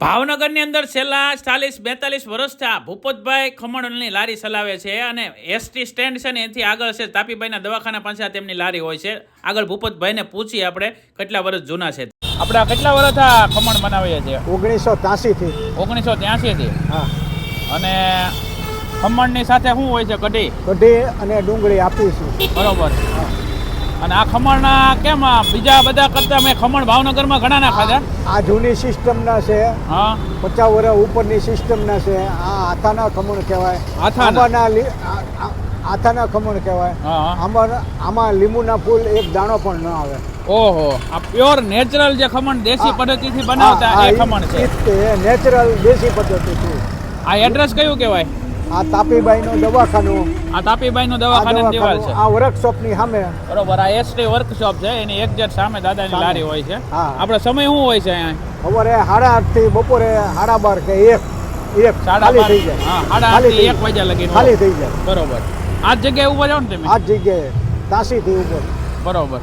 ભાવનગરની અંદર છેલ્લા ચાલીસ બેતાલીસ વર્ષથી આ ભૂપતભાઈ ખમણની લારી ચલાવે છે અને એસટી સ્ટેન્ડ છે ને એથી આગળ છે તાપીભાઈના દવાખાના પાસે આ તેમની લારી હોય છે. આગળ ભૂપતભાઈને પૂછીએ આપણે કેટલા વર્ષ જૂના છે. આપણે કેટલા વર્ષ આ ખમણ બનાવીએ છીએ? ઓગણીસો ત્યાસીથી ઓગણીસો ત્યાસીથી હા. અને ખમણની સાથે શું હોય છે? કઢી? કઢી અને ડુંગળી આપીશું. બરોબર. અને આ ખમણના કેમ બીજા બધા કરતા મેં ખમણ ભાવનગરમાં ઘણા ના ખાધા આ જૂની સિસ્ટમના છે. હા. પચાસ વર્ષ ઉપરની સિસ્ટમના છે. આ હાથાના ખમણ કહેવાય. આથાના? આંબાના લી- આ- આ- હાથાના ખમણ કહેવાય. હા હા. આમાં લીંબુના ફૂલ એક દાણો પણ ન આવે. ઓહો. આ પ્યોર નેચરલ જે ખમણ દેશી પદ્ધતિથી બનાવતા એ ખમણ છે. નેચરલ દેશી પદ્ધતિથી. આ એડ્રેસ કયું કહેવાય? આ તાપીબાઈનું દવાખાનું. આ તાપીબાઈનું દવાખાનાની દીવાલ છે. આ વર્કશોપની સામે. બરોબર આ એસટી વર્કશોપ છે એની એક્ઝેક્ટ સામે દાદાની. લારી હોય છે. આપણે સમય શું હોય છે અહીંયા? સવારે સાડા આઠથી બપોરે સાડા બાર કે એક એક. સાડા બાર. થઈ જાય. હા સાડા આઠથી એક વાગ્યા લગી ખાલી થઈ જાય. બરોબર. આ જગ્યાએ ઊભા જાઓ ને તમે. આ જગ્યાએ તાસી થી ઉપર બરોબર.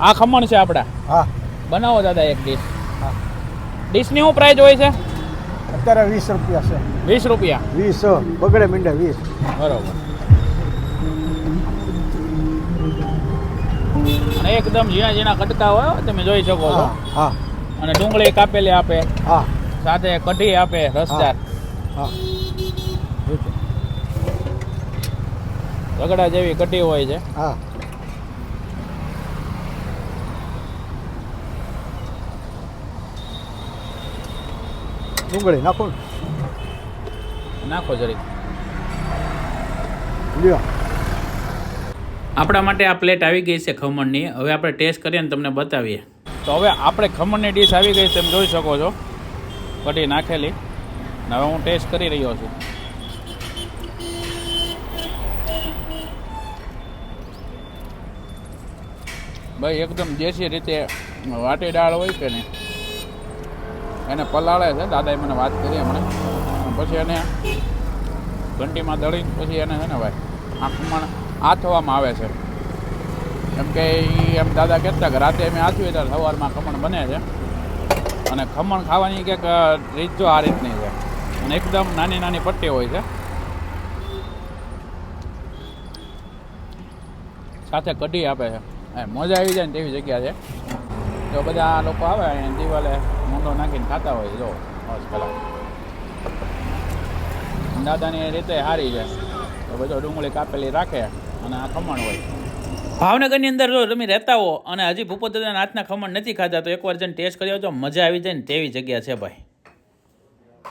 આ ખમણ છે આપડા. હા. બનાવો દાદા એક ડીશ હા. ડીશની શું પ્રાઇસ હોય છે? અત્યારે વીસ રૂપિયા છે. વીસ રૂપિયા? વીસ બગડે મીંડે વીસ. બરોબર. અને એકદમ ઝીણા ઝીણા કટકા હોય તમે જોઈ શકો છો. હા અને ડુંગળી કાપેલી આપે. હા. સાથે કઢી આપે રસદાર. હા રગડા જેવી કઢી હોય છે. હા. ડુંગળી નાખો. નાખો જરીક. લ્યો. આપણા માટે આ પ્લેટ આવી ગઈ છે ખમણની. હવે આપણે ટેસ્ટ કરીએ ને તમને બતાવીએ. તો હવે આપણે ખમણની ડીશ આવી ગઈ છે તમે જોઈ શકો છો. કઢી નાખેલી. ને હવે હું ટેસ્ટ કરી રહ્યો છું. ભાઈ એકદમ દેશી રીતે વાટી દાળ હોય કે નહીં એને પલાળે છે. દાદાએ મને વાત કરી હમણાં. પછી એને ઘંટીમાં દળી પછી એને છે ને ભાઈ આ ખમણ આથવામાં આવે છે. એમ કે એમ દાદા કહેતા કે રાતે અમે આથવીએ ત્યારે સવારમાં ખમણ બને છે. અને ખમણ ખાવાની કંઈક રીત જો આ રીતની છે. અને એકદમ નાની નાની પટ્ટી હોય છે. સાથે કઢી આપે છે. મજા આવી જાય ને તેવી જગ્યા છે. તો બધા લોકો આવે દિવાલે. મૂંડો નાખીને ખાતા હોય જો બસ પેલા દાદાની રીતે સારી છે તો બધો ડુંગળી કાપેલી રાખે અને આ ખમણ હોય ભાવનગરની અંદર જો તમે રહેતા હો, અને હજી ભૂપત દાદાના હાથના ખમણ નથી ખાધા તો એકવાર જઈને ટેસ્ટ કરી આવજો. મજા આવી જાય ને તેવી જગ્યા છે, ભાઈ.